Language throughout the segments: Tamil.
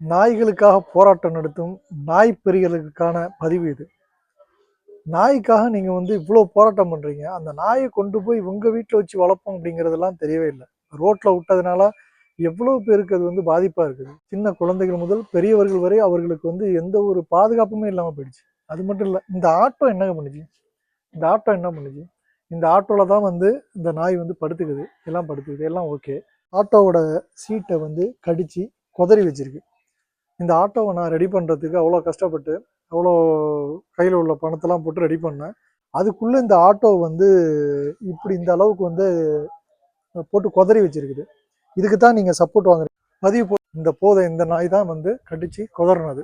நாய்களுக்காக போராட்டம் நடத்தும் நாய் பெரியர்களுக்கான பதிவு இது. நாய்க்காக நீங்கள் வந்து இவ்வளோ போராட்டம் பண்ணுறீங்க அந்த நாயை கொண்டு போய் உங்கள் வீட்டில் வச்சு வளர்ப்போம் அப்படிங்கிறதெல்லாம் தெரியவே இல்லை. ரோட்டில் விட்டதுனால எவ்வளோ பேருக்கு அது வந்து பாதிப்பாக இருக்குது. சின்ன குழந்தைகள் முதல் பெரியவர்கள் வரை அவர்களுக்கு வந்து எந்த ஒரு பாதுகாப்புமே இல்லாமல் போயிடுச்சு. அது மட்டும் இல்லை இந்த ஆட்டோ என்ன பண்ணுச்சு? இந்த ஆட்டோ என்ன பண்ணுச்சு? இந்த ஆட்டோவில் தான் வந்து இந்த நாய் வந்து படுத்துக்குது. எல்லாம் படுத்துக்குது. எல்லாம் ஓகே. ஆட்டோவோட சீட்டை வந்து கடித்து குதறி வச்சிருக்கு. இந்த ஆட்டோவை நான் ரெடி பண்ணுறதுக்கு அவ்வளோ கஷ்டப்பட்டு அவ்வளோ கையில் உள்ள பணத்தெல்லாம் போட்டு ரெடி பண்ணேன். அதுக்குள்ளே இந்த ஆட்டோ வந்து இப்படி இந்த அளவுக்கு வந்து போட்டு குதறி வச்சிருக்குது. இதுக்கு தான் நீங்கள் சப்போர்ட் வாங்குறீங்க. பதிவு போ இந்த போதை இந்த நாய் தான் வந்து கடிச்சு குதறினது.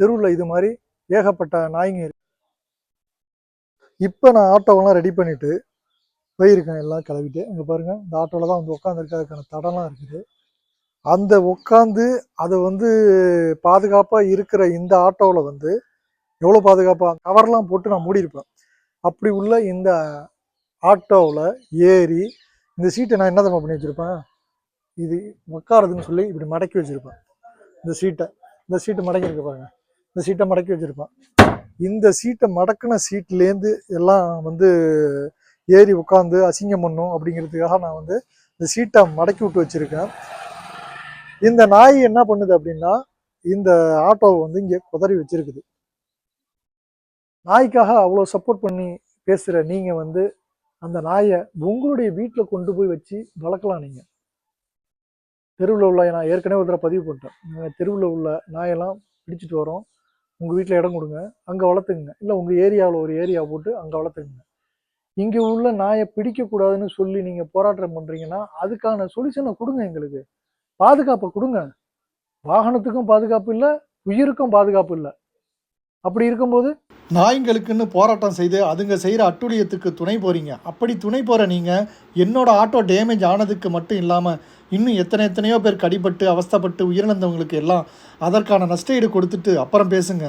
தெருவில் இது மாதிரி ஏகப்பட்ட நாய்ங்க இருக்கு. இப்போ நான் ஆட்டோவெல்லாம் ரெடி பண்ணிவிட்டு போயிருக்கேன். எல்லாம் கிளவிட்டு அங்கே பாருங்கள் இந்த ஆட்டோவில் தான் வந்து உட்காந்துருக்கிறதுக்கான தடம்லாம் இருக்குது. அந்த உட்காந்து அதை வந்து பாதுகாப்பாக இருக்கிற இந்த ஆட்டோவில் வந்து எவ்வளோ பாதுகாப்பாக கவர்லாம் போட்டு நான் மூடியிருப்பேன். அப்படி உள்ள இந்த ஆட்டோவில் ஏறி இந்த சீட்டை நான் என்ன பண்ணி வச்சுருப்பேன்? இது உட்காருதுன்னு சொல்லி இப்படி மடக்கி வச்சுருப்பேன். இந்த சீட்டை. இந்த சீட்டை மடக்கி இருக்க பாருங்க. இந்த சீட்டை மடக்கி வச்சுருப்பேன். இந்த சீட்டை மடக்கின சீட்லேருந்து எல்லாம் வந்து ஏறி உட்காந்து அசிங்கம் பண்ணும் அப்படிங்கிறதுக்காக நான் வந்து இந்த சீட்டை மடக்கி விட்டு வச்சுருக்கேன். இந்த நாய் என்ன பண்ணுது அப்படின்னா இந்த ஆட்டோவை வந்து இங்கே குதறி வச்சிருக்குது. நாய்க்காக அவ்வளோ சப்போர்ட் பண்ணி பேசுகிற நீங்கள் வந்து அந்த நாயை உங்களுடைய வீட்டில் கொண்டு போய் வச்சு வளர்க்கலாம் நீங்கள் தெருவில் உள்ள நான் ஏற்கனவே ஒரு தடவை பதிவு பண்ணிட்டேன். நாங்கள் தெருவில் உள்ள நாயெல்லாம் பிடிச்சிட்டு வரோம். உங்கள் வீட்டில் இடம் கொடுங்க. அங்கே வளர்த்துக்குங்க. இல்லை உங்கள் ஏரியாவில் ஒரு ஏரியா போட்டு அங்கே வளர்த்துக்குங்க. இங்கே உள்ள நாயை பிடிக்கக்கூடாதுன்னு சொல்லி நீங்கள் போராட்டம் பண்ணுறீங்கன்னா அதுக்கான சொல்யூஷனை கொடுங்க எங்களுக்கு. பாதுகாப்பை கொடுங்க. வாகனத்துக்கும் பாதுகாப்பு இல்லை உயிருக்கும் பாதுகாப்பு இல்லை. அப்படி இருக்கும்போது? நாய்களுக்குன்னு போராட்டம் செய்து அதுங்க செய்கிற அட்டுழியத்துக்கு துணை போகிறீங்க அப்படி துணை போகிற நீங்கள் என்னோட ஆட்டோ டேமேஜ் ஆனதுக்கு மட்டும் இல்லாமல் இன்னும் எத்தனை எத்தனையோ பேர் கடிபட்டு அவஸ்தைப்பட்டு உயிரிழந்தவங்களுக்கு எல்லாம் அதற்கான நஷ்ட ஈடு கொடுத்துட்டு அப்புறம் பேசுங்க.